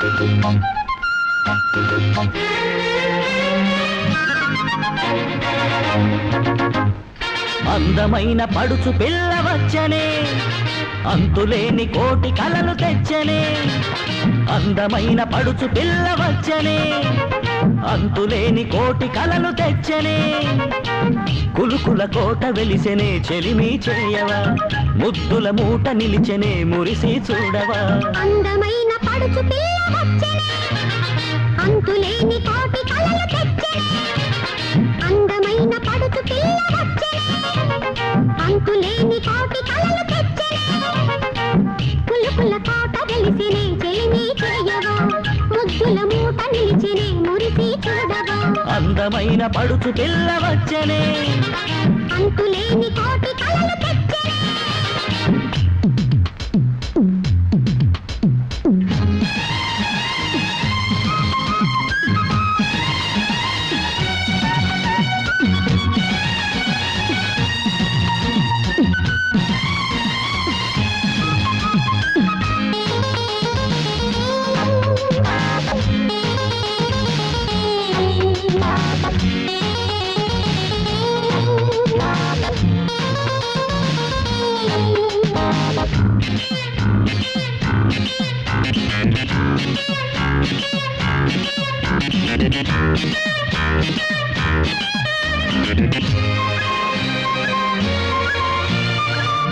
Thank you. అందమైన పడుచు పిల్ల వచ్చనే అంతులేని కోటి కలలు తెచ్చనే అందమైన పడుచు పిల్ల వచ్చనే అంతులేని కోటి కలలు తెచ్చనే. కులుకుల కోట వెలిసెనే చెలిమి చేయవా ముద్దుల మూట నిలిచెనే మురిసి చూడవా. అందమైన పడుచు పిల్ల వచ్చెనే అంతులేని అంతులేని కోటి కలలు తెచ్చెనే. పులుపుల కోట వెలిసినే చెలిమి చేయవా. ముద్దుల మూట నిలిచెనే మురిసి చూడవా. అందమైన పడుచు పిల్ల వచ్చనే. అంతులేని కోటి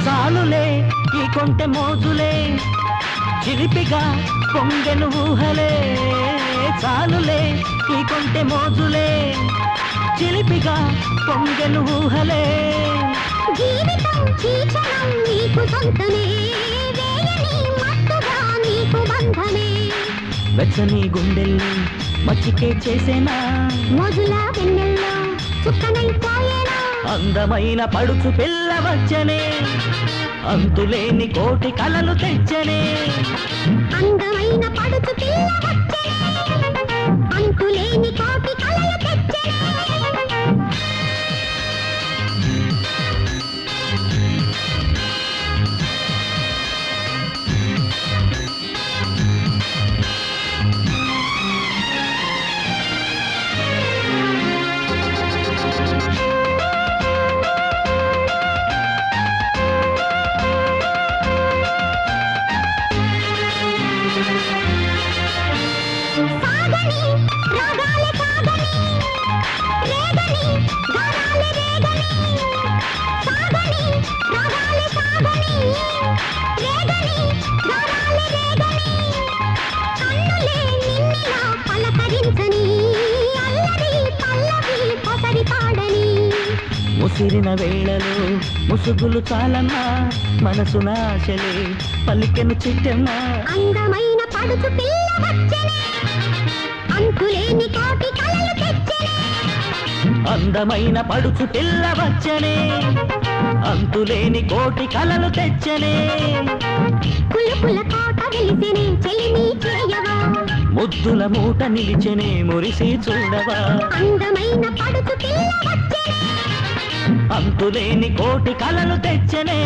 చాలులే ఈ కొంటె మోజులే చిలిపిగా పొంగెను ఊహలే. చాలులే ఈ కొంటె మోజులే చిలిపిగా పొంగెను ఊహలే. జీవితం చీచనం నీకు సొంతమే వేయని మత్తుగా నీకు బంధమే. వెచ్చని గుండెల్ని మచ్చికే చేసేనా? మోజుల వెన్నెల్లో చుక్కనైపోయేనా అందమైన పడుచు పిల్ల వచ్చనే. అంతులేని కోటి కలలు తెచ్చనే. అందమైన పడుచు పిల్ల ముసిరిన వేళలో ముసుగులు చాలన్నా మనసున ఆశలే పలికెను చిట్టెమ్మ అందమైన పడుచు పిల్ల వచ్చెనే. అంతులేని కోటి కలలు తెచ్చెనే అందమైన పడుచు పిల్ల వచ్చనే అంతులేని కోటి కలలు తెచ్చనే. ముద్దుల మూట నిలిచెనే మురిసి చూడవా? అందమైన పడుచు పిల్ల వచ్చెనే. అంతులేని కోటి కలలు తెచ్చనే.